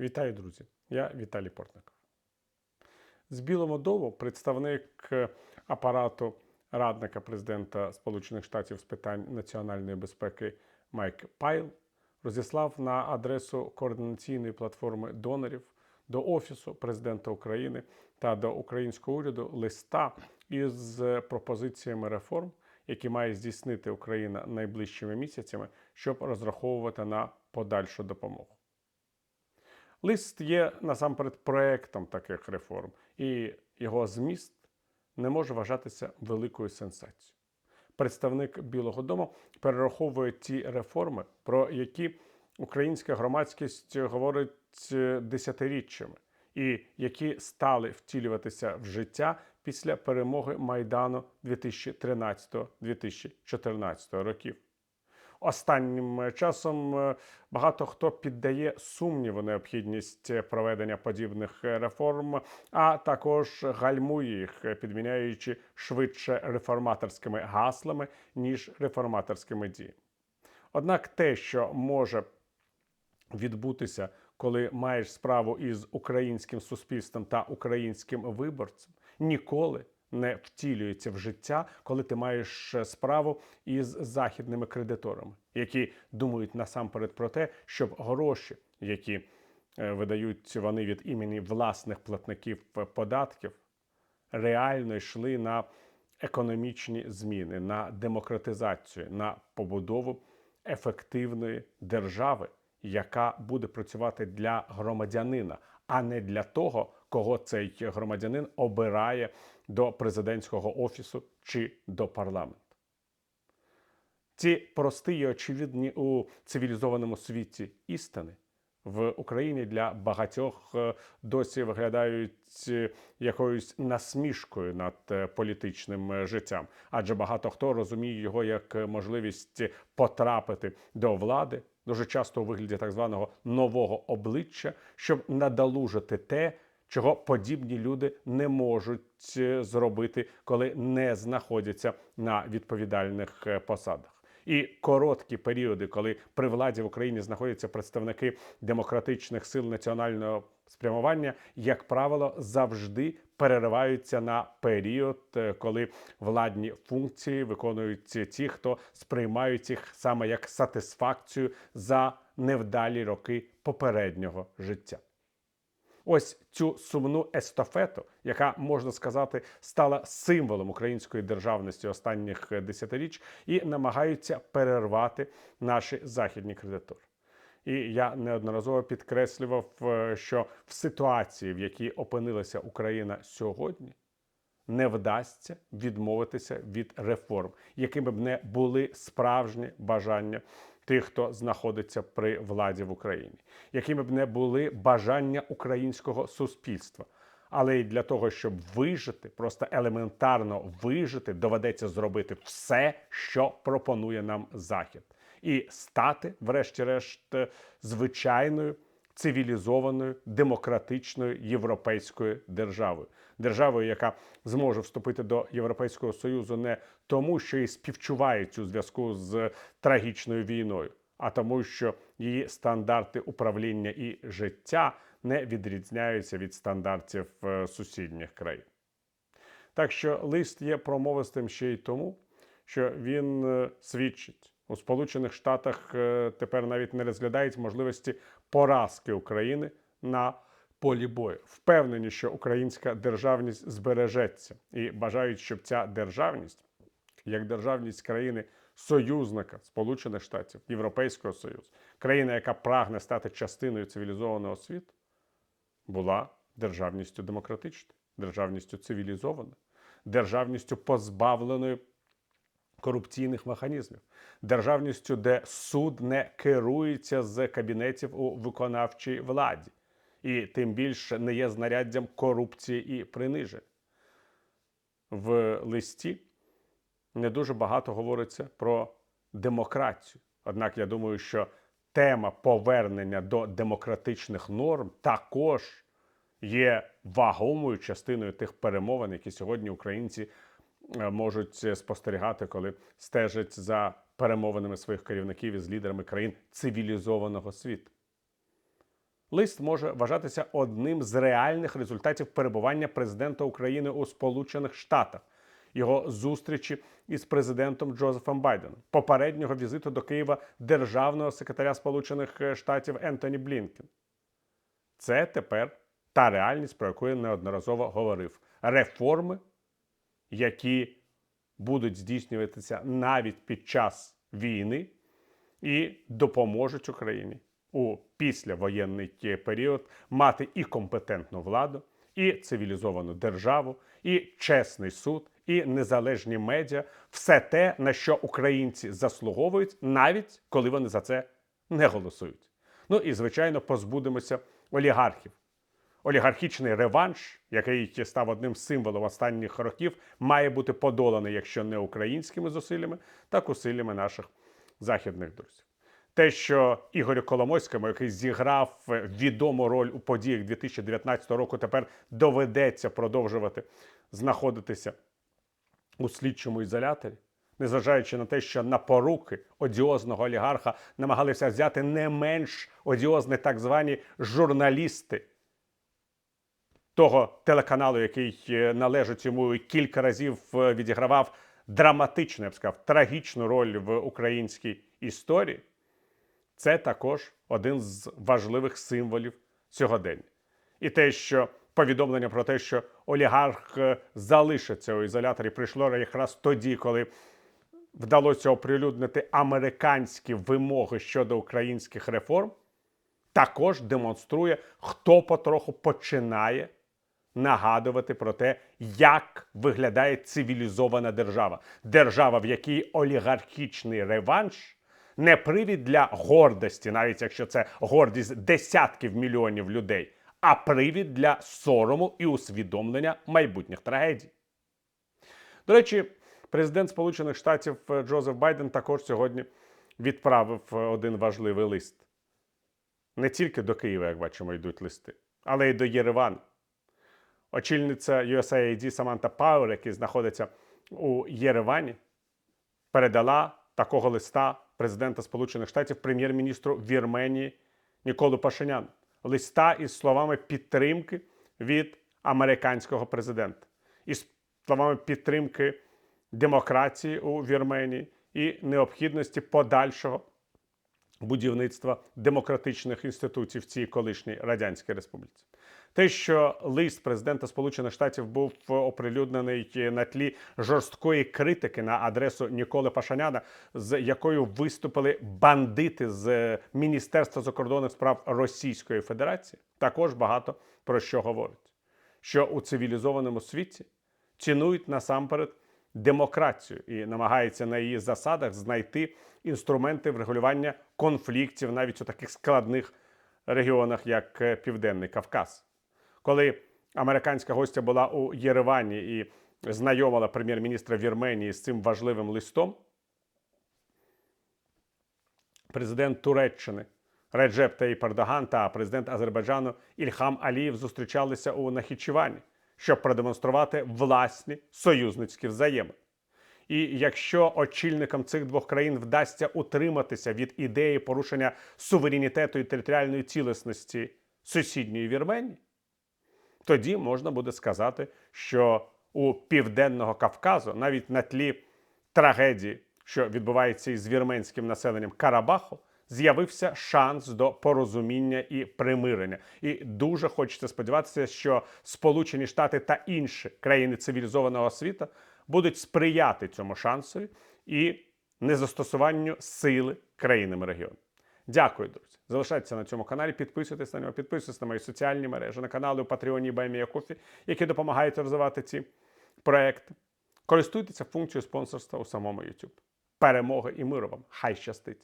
Вітаю, друзі! Я Віталій Портников. З Білого Дому представник е, апарату радника президента Сполучених Штатів з питань національної безпеки Майк Пайл розіслав на адресу координаційної платформи донорів до Офісу президента України та до українського уряду листа із пропозиціями реформ, які має здійснити Україна найближчими місяцями, щоб розраховувати на подальшу допомогу. Лист є насамперед проектом таких реформ, і його зміст не може вважатися великою сенсацією. Представник Білого Дому перераховує ті реформи, про які українська громадськість говорить десятиріччями, і які стали втілюватися в життя після перемоги Майдану 2013-2014 років. Останнім часом е, багато хто піддає сумніву необхідність проведення подібних реформ, а також гальмує їх, підміняючи швидше реформаторськими гаслами ніж реформаторськими діями. Однак те, що може відбутися, коли маєш справу із українським суспільством та українським виборцем, ніколи не втілюється в життя, коли ти маєш справу із західними кредиторами, які думають насамперед про те, щоб гроші, які е, видають вони від імені власних платників податків, реально йшли на економічні зміни, на демократизацію, на побудову ефективної держави, яка буде працювати для громадянина, а не для того, кого цей громадянин обирає до президентського офісу чи до парламенту. Ці прості і очевидні у цивілізованому світі істини в Україні для багатьох е, досі виглядають е, якоюсь насмішкою над е, політичним життям, адже багато хто розуміє його як можливість потрапити до влади, дуже часто у вигляді так званого нового обличчя, щоб надолужити те, чого подібні люди не можуть е, зробити, коли не знаходяться на відповідальних е, посадах. І короткі періоди, коли при владі в Україні знаходяться представники демократичних сил національного спрямування, як правило, завжди перериваються на період, е, коли владні функції виконують ті, хто сприймають їх саме як сатисфакцію за невдалі роки попереднього життя. Ось цю сумну естафету, яка можна сказати стала символом української державності останніх десятиріч, і намагаються перервати наші західні кредитори. І я неодноразово підкреслював, е, що в ситуації, в якій опинилася Україна сьогодні, не вдасться відмовитися від реформ, якими б не були справжні бажання тих, хто знаходиться при владі в Україні, якими б не були бажання українського суспільства. Але й для того, щоб вижити, просто елементарно вижити, доведеться зробити все, що пропонує нам Захід, і стати, врешті-решт, звичайною цивілізованою демократичною європейською державою, державою, яка зможе вступити до Європейського союзу не тому, що її співчувають у зв'язку з трагічною війною, а тому, що її стандарти управління і життя не відрізняються від стандартів е, сусідніх країн. Так що лист є промовистим ще й тому, що він е, свідчить. У Сполучених Штатах е, тепер навіть не розглядають можливості поразки України на полі бою. Впевнені, що українська державність збережеться і бажають, щоб ця державність, як державність країни союзника Сполучених Штатів, Європейського Союзу, країна, яка прагне стати частиною цивілізованого світу, була державністю демократичною, державністю цивілізованою, державністю позбавленою корупційних механізмів, державністю, де суд не керується з кабінетів у виконавчій владі, і тим більше не є знаряддям корупції і принижень. В листі не дуже багато говориться про демократію. Однак я думаю, що тема повернення до демократичних норм також є вагомою частиною тих перемовин, які сьогодні українці можуть спостерігати, коли стежать за перемовинами своїх керівників із лідерами країн цивілізованого світу. Лист може вважатися одним з реальних результатів перебування президента України у Сполучених Штатах, його зустрічі із президентом Джозефом Байденом, попереднього візиту до Києва державного секретаря Сполучених Штатів Ентоні Блінкен. Це тепер та реальність, про яку я неодноразово говорив. Реформи, які будуть здійснюватися навіть під час війни і допоможуть Україні у післявоєнний період мати і компетентну владу, і цивілізовану державу, і чесний суд, і незалежні медіа все те, на що українці заслуговують, навіть коли вони за це не голосують. Ну і звичайно, позбудемося олігархів. Олігархічний реванш, який став одним з символів останніх років, має бути подоланий, якщо не українськими зусиллями, так усиллями наших західних друзів. Те, що Ігорю Коломойському, який зіграв відому роль у подіях 2019 року, тепер доведеться продовжувати знаходитися у слідчому ізоляторі, незважаючи на те, що на поруки одіозного олігарха намагалися взяти не менш одіозні так звані журналісти того телеканалу, який е, належить йому кілька разів е, відігравав драматичну, я б сказав, трагічну роль в українській історії, це також один з важливих символів сьогодення. І те, що повідомлення про те, що олігарх е, залишиться у ізоляторі, прийшло якраз тоді, коли вдалося оприлюднити американські вимоги щодо українських реформ, також демонструє, хто потроху починає нагадувати про те, як виглядає цивілізована держава. Держава, в якій олігархічний реванш не привід для гордості, навіть якщо це гордість десятків мільйонів людей, а привід для сорому і усвідомлення майбутніх трагедій. До речі, президент Сполучених Штатів Джозеф Байден також сьогодні відправив один важливий лист. Не тільки до Києва, як бачимо, йдуть листи, але й до Єревану. Очільниця USAID Саманта Пауер, який знаходиться у Єревані, передала такого листа президента Сполучених Штатів прем'єр-міністру Вірменії Ніколу Пашиняну. Листа із словами підтримки від американського президента, із словами підтримки демократії у Вірменії і необхідності подальшого будівництва демократичних інституцій в цій колишній радянській республіці. Те, що лист президента Сполучених Штатів був оприлюднений на тлі жорсткої критики на адресу Ніколи Пашаняна, з якою виступили бандити з Міністерства закордонних справ Російської Федерації, також багато про що говорить, що у цивілізованому світі цінують насамперед демократію і намагаються на її засадах знайти інструменти врегулювання конфліктів навіть у таких складних регіонах, як Південний Кавказ. Коли американська гостя була у Єревані і знайомила прем'єр-міністра Вірменії з цим важливим листом, президент Туреччини Реджеп Таїп Ердоган та президент Азербайджану Ільхам Алієв зустрічалися у Нахічевані, щоб продемонструвати власні союзницькі взаємини. І якщо очільникам цих двох країн вдасться утриматися від ідеї порушення суверенітету і територіальної цілісності сусідньої Вірменії, тоді можна буде сказати, що у південного Кавказу, навіть на тлі трагедії, що відбувається із вірменським населенням Карабаху, з'явився шанс до порозуміння і примирення. І дуже хочеться сподіватися, що Сполучені Штати та інші країни цивілізованого світу будуть сприяти цьому шансу і незастосуванню сили країнами регіону. Дякую, друзі. Залишайтеся на цьому каналі, підписуйтесь на нього, підписуйтесь на мої соціальні мережі, на канали у Патреоні Баймія Кофі, які допомагають розвивати ці проекти. Користуйтеся функцією спонсорства у самому YouTube. Перемоги і миру вам! Хай щастить!